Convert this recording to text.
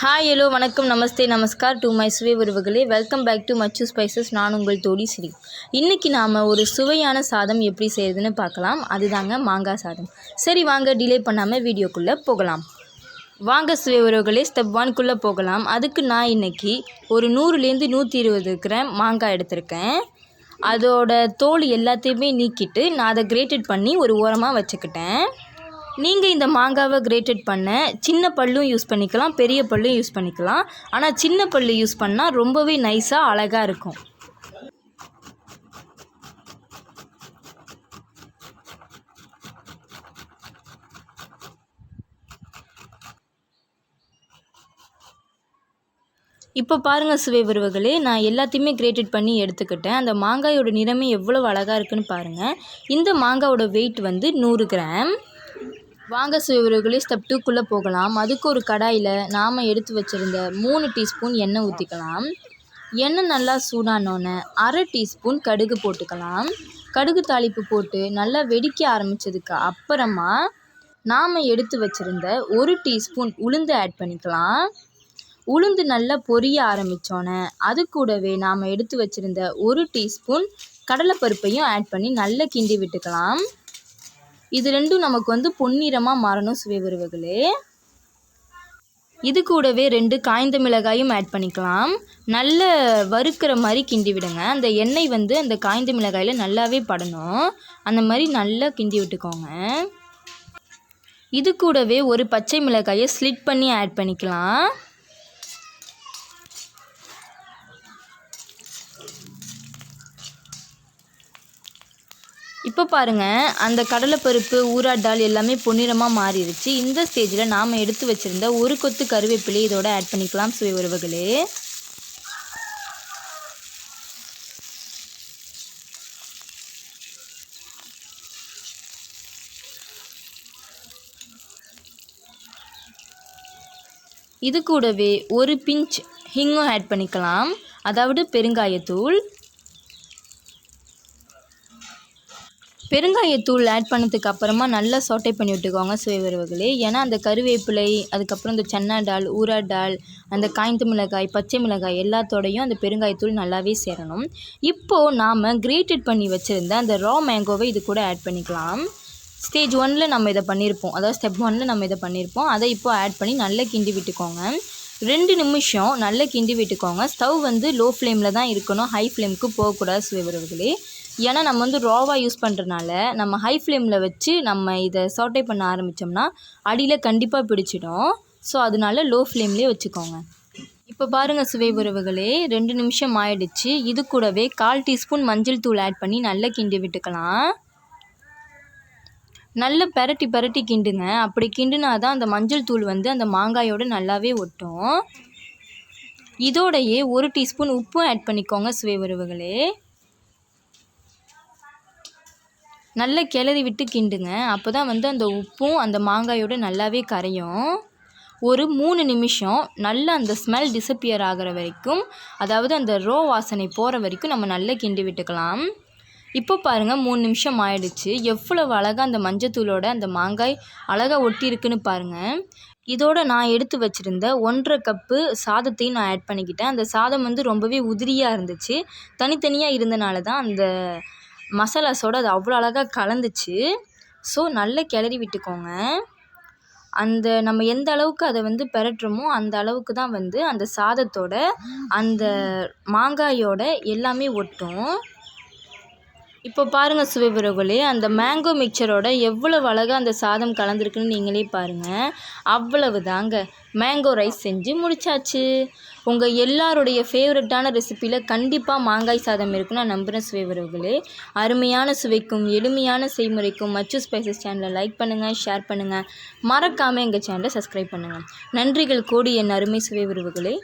Hi hello வணக்கம் நமஸ்தே நமஸ்கார் to my சுவை உறவுகளே. Welcome back to Machu spices நான் உங்கள் தோடி ஸ்ரீ. இன்றைக்கி நாம் ஒரு சுவையான சாதம் எப்படி செய்கிறதுன்னு பார்க்கலாம். அதுதாங்க மாங்காய் சாதம். சரி வாங்க டிலே பண்ணாமல் வீடியோக்குள்ளே போகலாம். வாங்க சுவை உறவுகளே ஸ்டெப் ஒன்குள்ளே போகலாம். அதுக்கு நான் இன்றைக்கி ஒரு நூறுலேருந்து நூற்றி இருபது கிராம் மாங்காய் எடுத்திருக்கேன். அதோட தோல் எல்லாத்தையுமே நீக்கிட்டு நான் அதை கிரேட்டட் பண்ணி ஒரு ஓரமாக வச்சுக்கிட்டேன். நீங்கள் இந்த மாங்காவை கிரேட்டட் பண்ண சின்ன பல்லும் யூஸ் பண்ணிக்கலாம் பெரிய பல்லும் யூஸ் பண்ணிக்கலாம். ஆனால் சின்ன பல்லு யூஸ் பண்ணால் ரொம்பவே நைஸாக அழகாக இருக்கும். இப்போ பாருங்கள் சுவை உறவுகளே நான் எல்லாத்தையுமே கிரேட்டட் பண்ணி எடுத்துக்கிட்டேன். அந்த மாங்காயோட நிறமே எவ்வளோ அழகாக இருக்குன்னு பாருங்கள் இந்த மாங்காவோட வெயிட் வந்து நூறு கிராம் வாங்க சிவர்களே ஸ்டெப் டூக்குள்ளே போகலாம். அதுக்கு ஒரு கடாயில் நாம் எடுத்து வச்சுருந்த மூணு டீஸ்பூன் எண்ணெய் ஊற்றிக்கலாம் எண்ணெய் நல்லா சூடானோன்னே அரை டீஸ்பூன் கடுகு போட்டுக்கலாம். கடுகு தாளிப்பு போட்டு நல்லா வெடிக்க ஆரம்பித்ததுக்கு அப்புறமா நாம் எடுத்து வச்சுருந்த ஒரு டீஸ்பூன் உளுந்து ஆட் பண்ணிக்கலாம். உளுந்து நல்லா பொரிய ஆரம்பித்தோன்னே அது கூடவே நாம் எடுத்து வச்சுருந்த ஒரு டீஸ்பூன் கடலைப்பருப்பையும் ஆட் பண்ணி நல்லா கிண்டி விட்டுக்கலாம். இது ரெண்டும் நமக்கு வந்து பொன்னிறமாக மாறணும் சுவை உறவுகளே. இது கூடவே ரெண்டு காய்ந்த மிளகாயும் ஆட் பண்ணிக்கலாம். நல்ல வறுக்கிற மாதிரி கிண்டி விடுங்க. அந்த எண்ணெய் வந்து அந்த காய்ந்த மிளகாயில் நல்லாவே படணும். அந்த மாதிரி நல்லா கிண்டி விட்டுக்கோங்க. இது கூடவே ஒரு பச்சை மிளகாயை ஸ்லிட் பண்ணி ஆட் பண்ணிக்கலாம். இப்போ பாருங்கள் அந்த கடலைப்பருப்பு ஊராட்டால் எல்லாமே பொன்னிறமாக மாறிடுச்சு இந்த ஸ்டேஜில் நாம் எடுத்து வச்சுருந்த ஒரு கொத்து கருவேப்பிலை இதோட ஆட் பண்ணிக்கலாம் சுவை உறவுகளே. இது கூடவே ஒரு பிஞ்ச் ஹிங்கும் ஆட் பண்ணிக்கலாம். அதாவது பெருங்காயத்தூள். பெருங்காயத்தூள் ஆட் பண்ணதுக்கு அப்புறமா நல்லா சோட்டை பண்ணி விட்டுக்கோங்க சுவை உறவுகளே ஏன்னா அந்த கருவேப்பிலை அதுக்கப்புறம் இந்த சன்னா டால் ஊரா டால் அந்த காய்ந்த மிளகாய் பச்சை மிளகாய் எல்லாத்தோடையும் அந்த பெருங்காயத்தூள் நல்லாவே சேரணும். இப்போது நாம் கிரேட்டட் பண்ணி வச்சுருந்த அந்த ரா மேங்கோவை இது கூட ஆட் பண்ணிக்கலாம். ஸ்டேஜ் ஒனில் நம்ம இதை பண்ணியிருப்போம் அதாவது ஸ்டெப் ஒனில் நம்ம இதை பண்ணியிருப்போம் அதை இப்போ ஆட் பண்ணி நல்லா கிண்டி விட்டுக்கோங்க. ரெண்டு நிமிஷம் நல்லா கிண்டி விட்டுக்கோங்க. ஸ்டவ் வந்து லோ ஃப்ளேமில் தான் இருக்கணும். ஹை ஃப்ளேமுக்கு போகக்கூடாது சுவை ஏன்னா நம்ம வந்து ரோவாக யூஸ் பண்ணுறனால நம்ம ஹை ஃப்ளேமில் வச்சு நம்ம இதை சாட்டை பண்ண ஆரம்பித்தோம்னா அடியில் கண்டிப்பாக பிடிச்சிடும். ஸோ அதனால லோ ஃப்ளேம்லேயே வச்சுக்கோங்க. இப்போ பாருங்கள் சுவை உறவுகளே ரெண்டு நிமிஷம் ஆயிடுச்சு. இது கூடவே கால் டீஸ்பூன் மஞ்சள் தூள் ஆட் பண்ணி நல்லா கிண்டி விட்டுக்கலாம். நல்லா பெரட்டி பெரட்டி கிண்டுங்க. அப்படி கிண்டுனா தான் அந்த மஞ்சள் தூள் வந்து அந்த மாங்காயோடு நல்லாவே ஒட்டும். இதோடையே ஒரு டீஸ்பூன் உப்பும் ஆட் பண்ணிக்கோங்க சுவை உறவுகளே. நல்லா கிளறி விட்டு கிண்டுங்க. அப்போ தான் வந்து அந்த உப்பும் அந்த மாங்காயோடு நல்லாவே கரையும். ஒரு மூணு நிமிஷம் நல்லா அந்த ஸ்மெல் டிசப்பியர் ஆகிற வரைக்கும் அதாவது அந்த ரோ வாசனை போகிற வரைக்கும் நம்ம நல்லா கிண்டி விட்டுக்கலாம். இப்போ பாருங்கள் மூணு நிமிஷம் ஆயிடுச்சு. எவ்வளவு அழகாக அந்த மஞ்சத்தூளோட அந்த மாங்காய் அழகாக ஒட்டி இருக்குன்னு பாருங்கள் இதோட நான் எடுத்து வச்சுருந்த ஒன்றரை கப்பு சாதத்தையும் நான் ஆட் பண்ணிக்கிட்டேன். அந்த சாதம் வந்து ரொம்பவே உதிரியாக இருந்துச்சு. தனித்தனியாக இருந்தனால தான் அந்த மசாலாஸோடு அது அவ்வளோ அழகாக கலந்துச்சு. ஸோ நல்லா கிளறி விட்டுக்கோங்க. அந்த நம்ம எந்த அளவுக்கு அதை வந்து பெரட்டுறோமோ அந்த அளவுக்கு தான் வந்து அந்த சாதத்தோட அந்த மாங்காயோட எல்லாமே ஒட்டும். இப்போ பாருங்கள் சுவை உறவுகளே அந்த மேங்கோ மிக்சரோட எவ்வளவு அழகாக அந்த சாதம் கலந்துருக்குன்னு நீங்களே பாருங்கள் அவ்வளவு தாங்க மேங்கோ ரைஸ் செஞ்சு முடிச்சாச்சு. உங்கள் எல்லாருடைய ஃபேவரட்டான ரெசிப்பியில் கண்டிப்பாக மாங்காய் சாதம் இருக்குன்னு நான் நம்புகிறேன் சுவை உறவுகளே அருமையான சுவைக்கும் எளிமையான செய்முறைக்கும் மச்சு ஸ்பைசஸ் சேனலை லைக் பண்ணுங்கள் ஷேர் பண்ணுங்கள் மறக்காமல் எங்கள் சேனலை சப்ஸ்கிரைப் பண்ணுங்கள் நன்றிகள் கோடி என் அருமை சுவை உறவுகளே